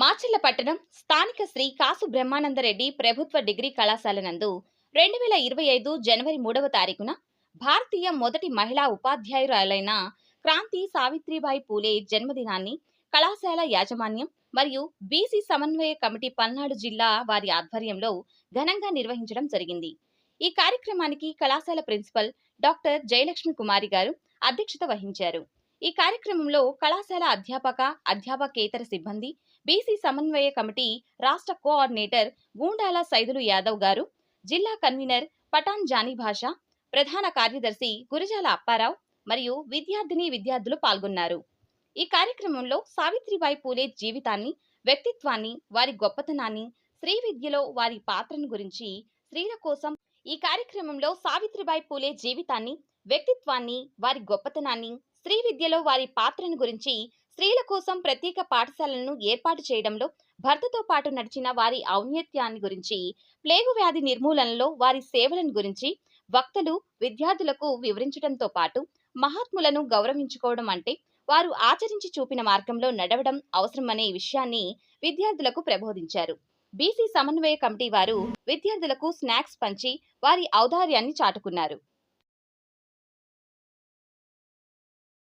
మాచర్లపట్టణం స్థానిక శ్రీ కాసు బ్రహ్మానందరెడ్డి ప్రభుత్వ డిగ్రీ కళాశాల నందు రెండు వేల ఇరవై ఐదు జనవరి మూడవ తారీఖున భారతీయ మొదటి మహిళా ఉపాధ్యాయురాలైన క్రాంతి సావిత్రిబాయి పూలే జన్మదినాన్ని కళాశాల యాజమాన్యం మరియు బీసీ సమన్వయ కమిటీ పల్నాడు జిల్లా వారి ఆధ్వర్యంలో ఘనంగా నిర్వహించడం జరిగింది. ఈ కార్యక్రమానికి కళాశాల ప్రిన్సిపల్ డాక్టర్ జయలక్ష్మి కుమారి గారు అధ్యక్షత వహించారు. ఈ కార్యక్రమంలో కళాశాల అధ్యాపక అధ్యాపకేతర సిబ్బంది బీసీ సమన్వయ కమిటీ రాష్ట్ర కోఆర్డినేటర్ గూండాల సైదులు యాదవ్ గారు జిల్లా కన్వీనర్ పఠాన్ జానీ భాష ప్రధాన కార్యదర్శి గురజాల అప్పారావు మరియు విద్యార్థిని విద్యార్థులు పాల్గొన్నారు. ఈ కార్యక్రమంలో సావిత్రిబాయి పూలే జీవితాన్ని వ్యక్తిత్వాన్ని వారి గొప్పతనాన్ని స్త్రీ విద్యలో వారి పాత్రను గురించి స్త్రీల కోసం ఈ కార్యక్రమంలో సావిత్రిబాయి పూలే జీవితాన్ని వ్యక్తిత్వాన్ని వారి గొప్పతనాన్ని స్త్రీ విద్యలో వారి పాత్రను గురించి స్త్రీల కోసం ప్రత్యేక పాఠశాలలను ఏర్పాటు చేయడంలో భర్తతో పాటు నడిచిన వారి ఔన్నత్యాన్ని గురించి ప్లేగు వ్యాధి నిర్మూలనలో వారి సేవలను గురించి వక్తలు విద్యార్థులకు వివరించడంతో పాటు మహాత్ములను గౌరవించుకోవడం అంటే వారు ఆచరించి చూపిన మార్గంలో నడవడం అవసరమనే విషయాన్ని విద్యార్థులకు ప్రబోధించారు. బీసీ సమన్వయ కమిటీ వారు విద్యార్థులకు స్నాక్స్ పంచి వారి ఔదార్యాన్ని చాటుకున్నారు.